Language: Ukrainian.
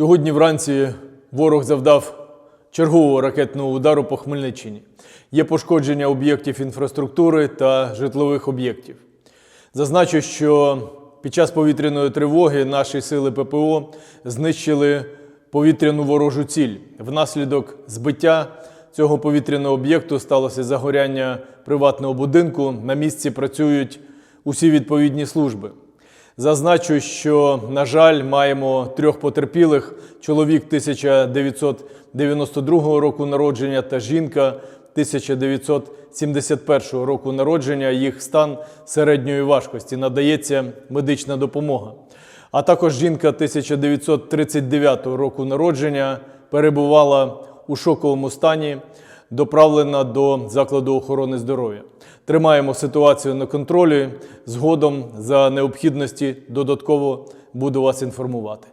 Сьогодні вранці ворог завдав чергового ракетного удару по Хмельниччині. Є пошкодження об'єктів інфраструктури та житлових об'єктів. Зазначу, що під час повітряної тривоги наші сили ППО знищили повітряну ворожу ціль. Внаслідок збиття цього повітряного об'єкту сталося загоряння приватного будинку. На місці працюють усі відповідні служби. Зазначу, що, на жаль, маємо трьох потерпілих: чоловік 1992 року народження та жінка 1971 року народження. Їх стан середньої важкості надається медична допомога. А також жінка 1939 року народження перебувала у шоковому стані, доправлена до закладу охорони здоров'я. Тримаємо ситуацію на контролі. Згодом за необхідності додатково буду вас інформувати.